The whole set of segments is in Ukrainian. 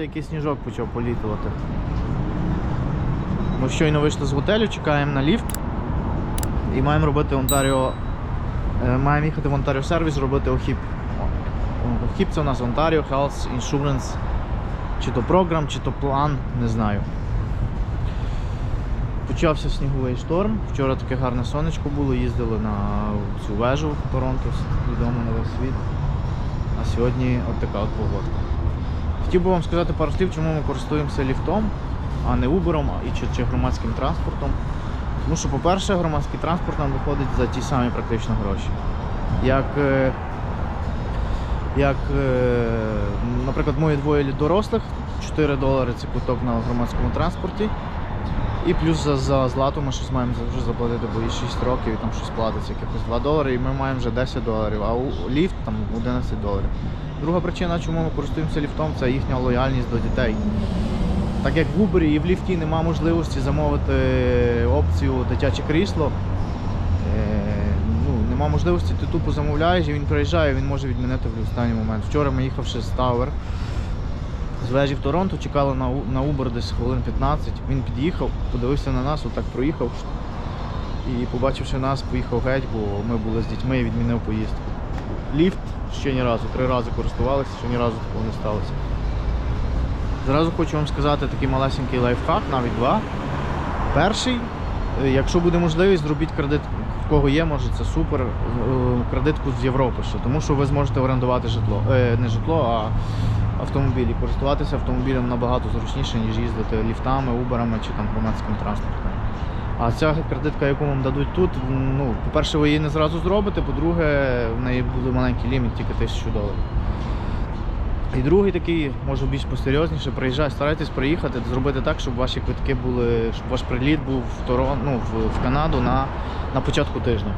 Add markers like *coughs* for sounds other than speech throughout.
здається, якийсь сніжок почав політувати. Ми щойно вийшли з готелю, чекаємо на ліфт і маємо робити Онтаріо. е, Маємо їхати в Онтаріо сервіс, робити охіп. Охіп це у нас Ontario Health Insurance. Чи то програм, чи то план, не знаю. Почався сніговий шторм. Вчора таке гарне сонечко було, їздили на цю вежу в Торонто, відомо на весь світ. А сьогодні от така от погодка. Хотів би вам сказати пару слів, чому ми користуємося ліфтом, а не Uber і чи, чи громадським транспортом. Тому що, по-перше, громадський транспорт нам виходить за ті самі практично гроші. Як, е, як е, наприклад, мої двоє дорослих, 4 долари це куток на громадському транспорті. І плюс за, за злато ми щось маємо вже заплатити, бо і 6 років, і там щось платиться, якихось 2 долари, і ми маємо вже 10 доларів, а у ліфт там 11 доларів. Друга причина, чому ми користуємося ліфтом, це їхня лояльність до дітей. Так як в Uber і в ліфті немає можливості замовити опцію дитяче крісло, е, ну, нема можливості, ти тупо замовляєш і він приїжджає, він може відмінити в останній момент. Вчора ми їхавши з Тауер, з вежі в Торонто, чекали на, на Uber десь хвилин 15. Він під'їхав, подивився на нас, отак проїхав. І побачивши нас, поїхав геть, бо ми були з дітьми і відмінив поїздку. Ліфт ще ні разу, три рази користувалися, ще ні разу такого не сталося. Зразу хочу вам сказати такий малесенький лайфхак, навіть два. Перший, е, якщо буде можливість, зробіть кредит, в кого є, може це супер, е, кредитку з Європи ще, тому що ви зможете орендувати житло. Е, не житло, а автомобілі. Користуватися автомобілем набагато зручніше, ніж їздити ліфтами, уберами чи там громадським транспортом. А ця кредитка, яку вам дадуть тут, ну, по-перше, ви її не зразу зробите, по-друге, в неї буде маленький ліміт, тільки 1000 доларів. І другий такий, може більш посерйозніше, приїжджай, старайтесь приїхати, зробити так, щоб ваші квитки були, щоб ваш приліт був в Торон, ну, в, в Канаду на, на початку тижня.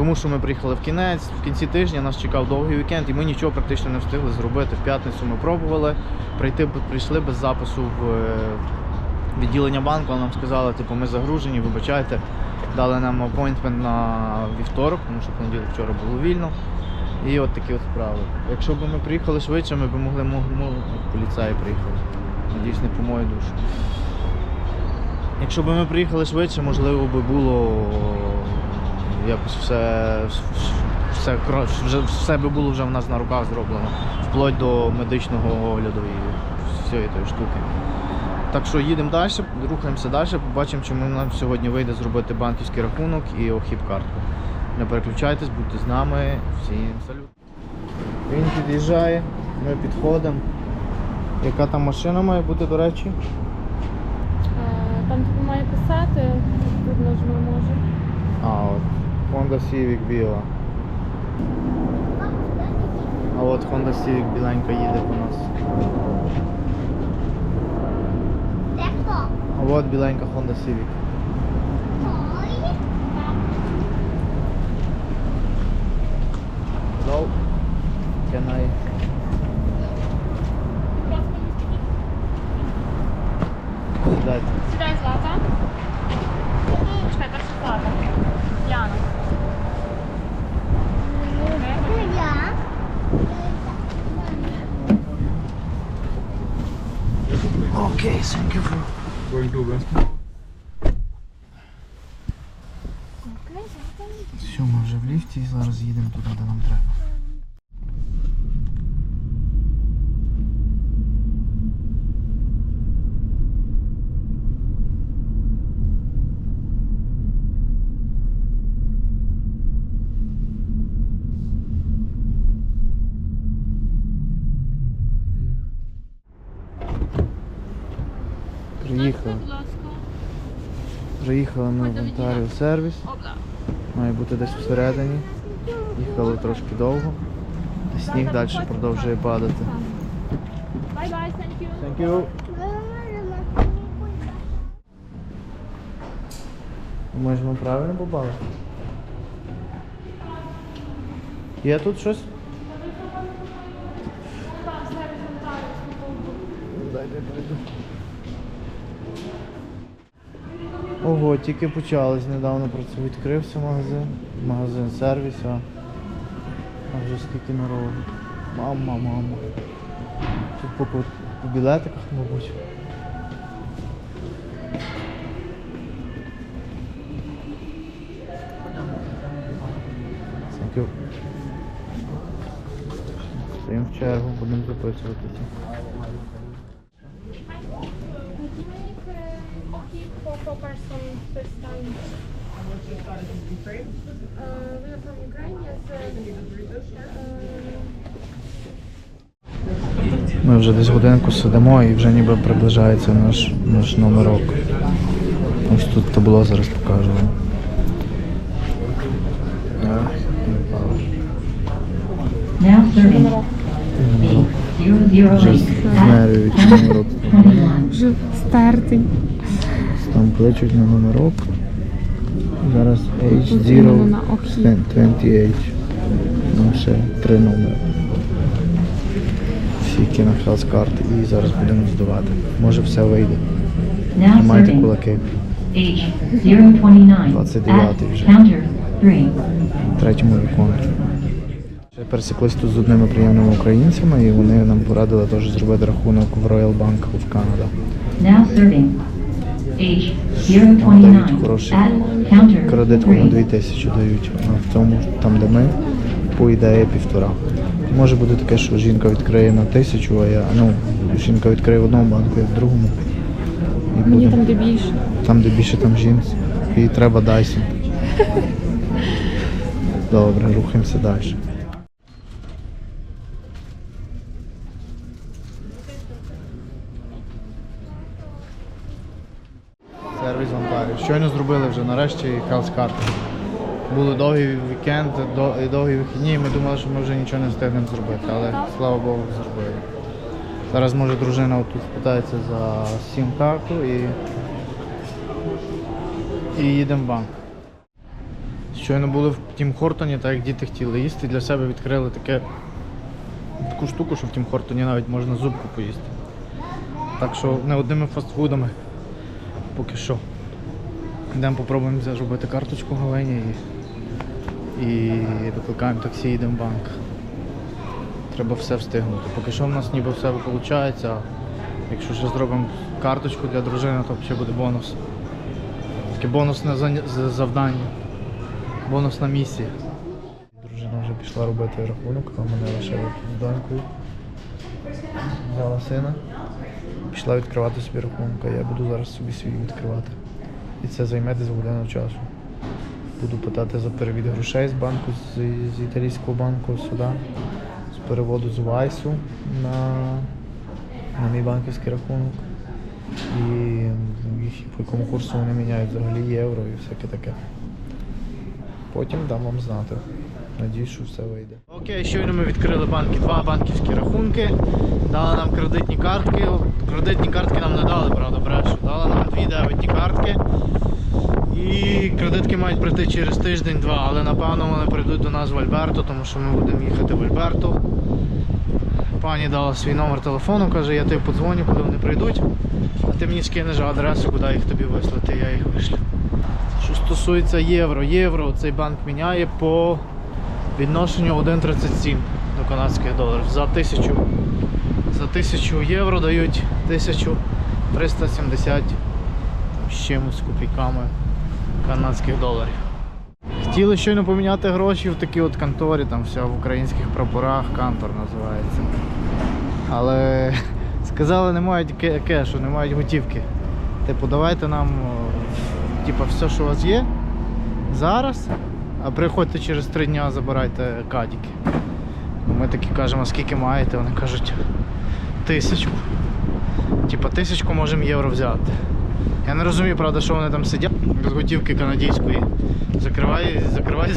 Тому що ми приїхали в кінець, в кінці тижня нас чекав довгий вікенд, і ми нічого практично не встигли зробити. В п'ятницю ми пробували прийти, прийшли без запису в е, відділення банку, нам сказали, типу, ми загружені, вибачайте. Дали нам апойнтмент на вівторок, тому що понеділок вчора було вільно. І от такі от справи. Якщо б ми приїхали швидше, ми б могли мог, мог, поліцаї приїхали. Надіюсь, не по мою душу. Якщо б ми приїхали швидше, можливо би було якось все, все, вже, все би було вже в нас на руках зроблено. Вплоть до медичного огляду і всієї тої штуки. Так що їдемо далі, рухаємося далі, побачимо, чому нам сьогодні вийде зробити банківський рахунок і охіп-картку. Не переключайтесь, будьте з нами. Всім салют. Він під'їжджає, ми підходимо. Яка там машина має бути, до речі? Е, Там тобі має писати, тут нажми може. А, от Honda Civic біла. А от Honda Civic біленька їде по нас. А от біленька Honda Civic. Hello. Can I... Все, ми вже в ліфті і зараз їдемо туди, де нам треба. Приїхали. Приїхали ми в Ontario сервіс. Має бути десь всередині. Їхали трошки довго. Сніг далі продовжує падати. Thank you. Thank you. Ми правильно попали? Є тут щось? Дайте прийду. Ого, тільки почалось, недавно про це відкрився магазин. Магазин сервіс, а вже скільки народу. Мама, мама. Тут поки В білетиках, мабуть. Стоїмо в чергу, будемо записуватися. Four person first time. Uh, we are from Ukraine, yes. Uh, Ми вже десь годинку сидимо і вже ніби приближається наш, наш номерок. Ось тут табло зараз покажу вам. Now. Вже 008 знаю, номерок. Вже стертий. Там кличуть на номерок. Зараз Тут іменно на H0 охід. 20H. Ну ще три номери. Всі на карти і зараз будемо здавати. Може все вийде. Тримайте кулаки. H029 29 вже. counter 3. третьому вікону. Ще пересіклись тут з одними приємними українцями, і вони нам порадили теж зробити рахунок в Royal Bank of Canada. H029 хороший Кредитку на 3. 2000 дають, а в цьому, там де ми, по ідеї півтора. Може бути таке, що жінка відкриє на тисячу, а я, ну, жінка відкриє в одному банку, я в другому. І Мені буде- там де більше. там, де більше там жінці. І треба Dyson. *laughs* Добре, рухаємося далі. Сервіс Онтаріо. Щойно зробили вже нарешті Health Card. Були довгий вікенд, довгі вихідні, і ми думали, що ми вже нічого не встигнемо зробити, але слава Богу, зробили. Зараз може дружина тут спитається за сім-карту і і їдемо в банк. Щойно були в Тім Хортоні, так як діти хотіли їсти, для себе відкрили таке, таку штуку, що в Тім Хортоні навіть можна зубку поїсти. Так що не одними фастфудами поки що. Йдемо попробуємо зробити карточку Галені і, і викликаємо таксі, їдемо в банк. Треба все встигнути. Поки що в нас ніби все виходить, а якщо ще зробимо карточку для дружини, то ще буде бонус. Таке бонусне завдання. Бонусна місія. Дружина вже пішла робити рахунок, а мене лишила тут з донькою. Взяла сина. Пішла відкривати собі рахунок, а я буду зараз собі свій відкривати. І це займе десь годину часу. Буду питати за перевід грошей з банку, з, з італійського банку сюди, з переводу з Вайсу на, на мій банківський рахунок. І їх- по якому курсу вони міняють взагалі євро і всяке таке. Потім дам вам знати. Надіюсь, що все вийде. Окей, щойно ми відкрили банки, два банківські рахунки. Дали нам кредитні картки. Кредитні картки нам не дали, правда, брешу. Дали нам дві дебетні картки. І кредитки мають прийти через тиждень-два, але напевно вони прийдуть до нас в Альберто, тому що ми будемо їхати в Альберто. Пані дала свій номер телефону, каже, я тобі подзвоню, коли вони прийдуть, а ти мені скинеш адресу, куди їх тобі вислати, я їх вишлю. Що стосується євро, євро цей банк міняє по відношенню 1,37 до канадських доларів. За тисячу, за тисячу євро дають 1370 з чимось копійками канадських доларів. Хотіли щойно поміняти гроші в такій от конторі, там все в українських прапорах, кантор називається. Але *laughs* сказали, не мають кешу, не мають готівки. Типу, давайте нам типу, все, що у вас є зараз, а приходьте через три дні, забирайте кадіки. Ну, Ми такі кажемо, скільки маєте, вони кажуть тисячку. Типа тисячку можемо євро взяти. Я не розумію, правда, що вони там сидять без готівки канадської. Закривай, закривай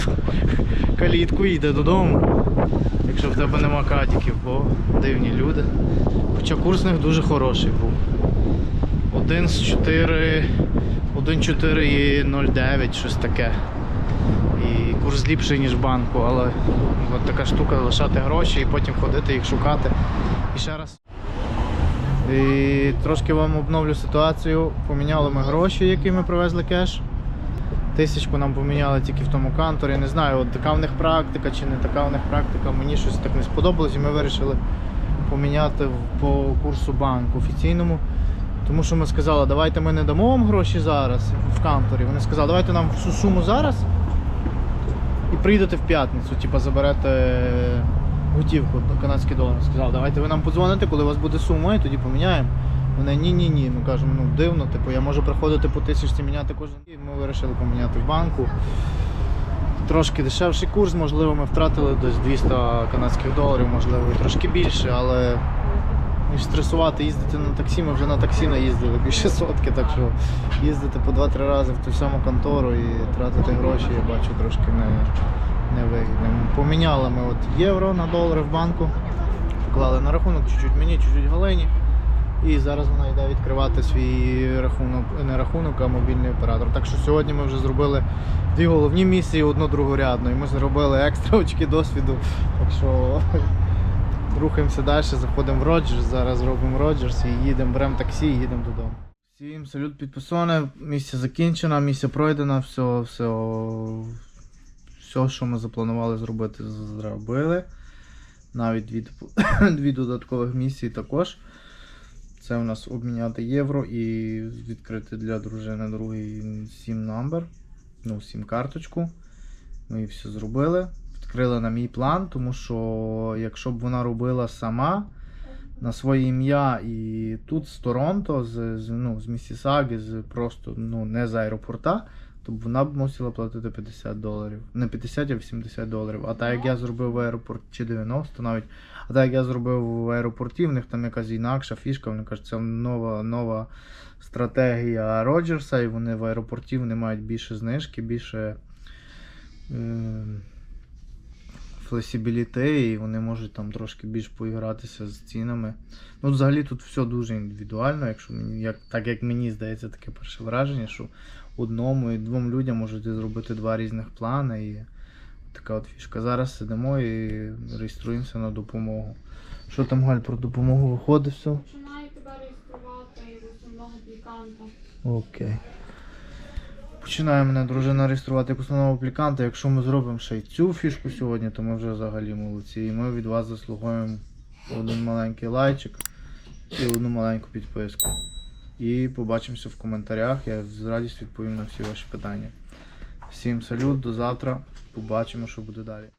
*laughs* калітку і йде додому, якщо в тебе нема кадіків, бо дивні люди. Хоча курс них дуже хороший був. 1 з 4, 1,4 і 0,9, щось таке. І курс ліпший, ніж в банку, але от така штука лишати гроші і потім ходити їх шукати. І ще раз. І трошки вам обновлю ситуацію. Поміняли ми гроші, які ми привезли кеш. Тисячку нам поміняли тільки в тому канторі. Не знаю, от така в них практика чи не така в них практика. Мені щось так не сподобалось і ми вирішили поміняти по курсу банку офіційному. Тому що ми сказали, давайте ми не дамо вам гроші зараз в канторі. Вони сказали, давайте нам всю суму зараз і прийдете в п'ятницю, типу заберете готівку, канадський долар. Сказали, давайте ви нам подзвоните, коли у вас буде сума, і тоді поміняємо. Вони ні-ні-ні. Ми кажемо, ну дивно, типу, я можу приходити по тисячці міняти кожен день. Ми вирішили поміняти в банку. Трошки дешевший курс, можливо, ми втратили десь 200 канадських доларів, можливо, і трошки більше, але ніж стресувати, їздити на таксі, ми вже на таксі наїздили більше сотки, так що їздити по 2-3 рази в ту саму контору і тратити гроші, я бачу трошки не, невигідним. Поміняли ми от євро на долари в банку, поклали на рахунок чуть-чуть мені, чуть-чуть Галині. І зараз вона йде відкривати свій рахунок, не рахунок, а мобільний оператор. Так що сьогодні ми вже зробили дві головні місії, одну другорядну. І ми зробили екстра очки досвіду. Так що рухаємося далі, заходимо в Роджерс, зараз робимо Роджерс і їдемо, беремо таксі і їдемо додому. Всім салют підписане, місія закінчена, місія пройдена, все, все, все, що ми запланували зробити, зробили. Навіть дві, *coughs* дві додаткових місії також. Це у нас обміняти євро і відкрити для дружини другий сім номер, ну, сім карточку. Ми все зробили. Відкрили на мій план, тому що якщо б вона робила сама на своє ім'я і тут з Торонто, з, з, ну, з Місісаги, з просто ну, не з аеропорта, то б вона б мусила платити 50 доларів. Не 50, а 80 доларів. А так як я зробив в аеропорті чи 90 навіть. А так як я зробив в аеропорті, в них там якась інакша фішка, вони кажуть, це нова, нова стратегія Роджерса, і вони в аеропорті вони мають більше знижки, більше е, флесібіліти, і вони можуть там трошки більш поігратися з цінами. Ну, взагалі тут все дуже індивідуально, якщо як, так як мені здається, таке перше враження, що одному і двом людям можете зробити два різних плани. І така от фішка. Зараз сидимо і реєструємося на допомогу. Що там, Галь, про допомогу виходить все? Починаю тебе реєструвати з основного апліканта. Окей. Починає мене дружина реєструвати як основного апліканта. Якщо ми зробимо ще й цю фішку сьогодні, то ми вже взагалі молодці. І ми від вас заслугуємо один маленький лайчик і одну маленьку підписку. І побачимося в коментарях. Я з радістю відповім на всі ваші питання. Всім салют, до завтра. Побачимо, що буде далі.